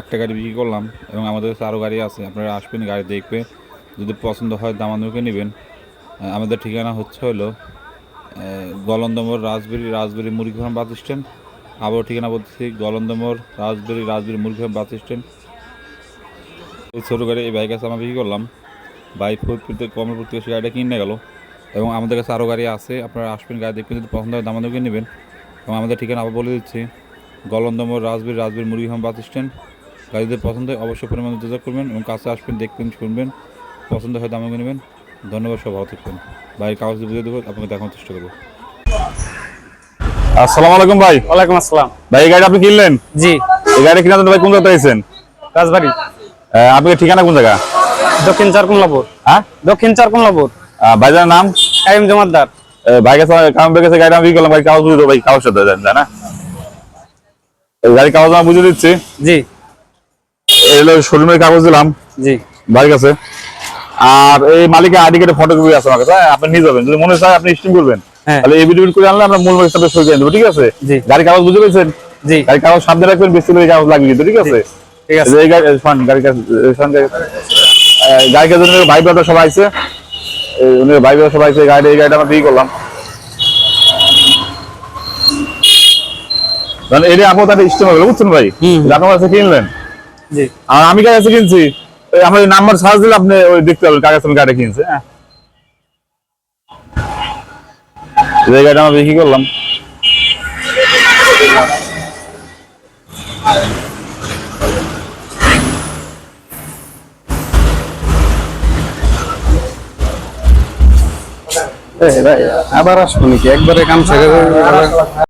একটা গাড়ি বিক্রি করলাম এবং আমাদের কাছে আরও গাড়ি আছে। আপনারা আসবেন, গাড়ি দেখবে। যদি পছন্দ হয় দামানুকে নেবেন। আমাদের ঠিকানা হচ্ছে হলো গলন্দমর রাজবেরি রাজবেরি মুরগিফার্ম বাস স্ট্যান্ড। আবার ঠিকানা বলতেছি, গলন্দমর রাজবেরি রাজবেরি মুরগিফার্ম বাস স্ট্যান্ড। এই ছোটো গাড়ি, এই বাইক আছে, আমরা বিক্রি করলাম। বাইক ফরিদপুর থেকে কমলপুর থেকে গাড়িটা কিনে গেল। এবং আমাদের কাছে আরও গাড়ি আছে, আপনারা আসবেন, গাড়ি দেখবেন, যদি পছন্দ হয় দামানুকে নেবেন। এবং আমাদের ঠিকানা আবার বলে দিচ্ছি, গলন্দমর রাজবীর রাজবীর মুরগিফার্ম বাস স্ট্যান্ড। গাড়িদের পছন্দ হয় অবশ্যই পরিমাণে যোগাযোগ করবেন এবং কাছে আসবেন দেখবেন শুনবেন। পছন্দ হয় দামে নেবেন। ধন্যবাদ সব ভালো থাকবেন। বাইরের কাগজ বুঝে দেবো আপনাকে দেখানোর চেষ্টা করব। আসসালামু আলাইকুম ভাই। ওয়ালাইকুম আসসালাম। ভাই এই গাড়ি আপনি কিনলেন? জি। এই গাড়ি জন্য ভাই কোন জায়গা পেয়েছেন রাজবাড়ি। আপনার ঠিকানা কোন জায়গা? দক্ষিণ চারকমলাপুর হ্যাঁ? দক্ষিণ চারকমলাপুর আহ, ভাইজানের নাম? কাইম জমাদ্দার। ভাই কাছে কাম কাছে গাড়ি আমি করলাম ভাই কাগজ বুঝে ভাই কাগজ সাথে দেন না এই গাড়ি কাগজ আমি বুঝে দিচ্ছি। জি। শোরুমের কাগজ দিলাম। জি। বাড়ির কাছে। আর এই মালিকের আইডি কার্ডে ফটোকপি আছে আমার কাছে আপনি নিয়ে যাবেন। যদি মনে হয় আপনি স্টিম করবেন। হ্যাঁ। তাহলে করে আনলে আমরা মূল সই করে দেবো ঠিক আছে? জি। গাড়ি কাগজ বুঝে পেয়েছেন? জি। গাড়ি কাগজ সামনে রাখবেন বেশি করে কাগজ লাগবে কিন্তু ঠিক আছে? ঠিক আছে। এই গাড়ি শোন, গাড়ি কাগজ- গাড়ি- কাগজ ভাই ব্রাদার সবাই আছে। উনি ভাই ব্রাদার সবাই আছে গাড়ি এই গাড়িটা আমরা বিক্রি করলাম। কারণ এটা আপনার তাহলে স্টিম হলো বুঝছেন ভাই? আপনার কাছে কিনলেন? আমি কাছে কিনছি। আমার নাম্বার সার্চ দিলে আপনি ওই দেখতে পাবেন আমি গাড়ি কিনছে হ্যাঁ। এই গাড়িটা বিক্রি করলাম। আবার আসব নাকি? একবারে কাম ছেড়ে